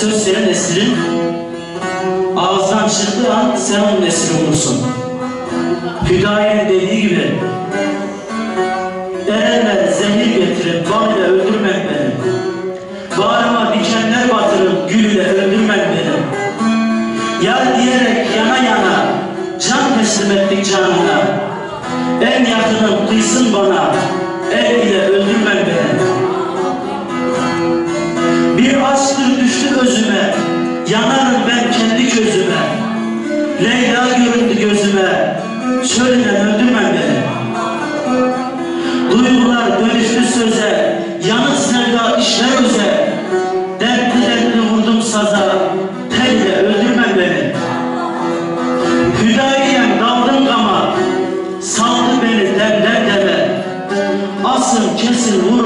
söz senin esirin. Ağızdan çıktığı an sen onun esiri olursun. Hüdayi'nin dediği gibi Erenler zehir getirip bal ile öldürmek beni. Bağrıma dikenler batırıp gül ile öldürmek beni. Yar diyerek yana yana can teslim ettik canına. En yakınım kıysın bana, el Yanarım ben kendi gözüme. Leyla göründü gözüme. Söyle öldürme beni. Duygular dönüştü söze. Yanık sevda işler öze. Dertli dertli vurdum saza. Teyze öldürme beni. Hüdayiyen daldım ama Saldı beni derler deme. Asıl kesin vur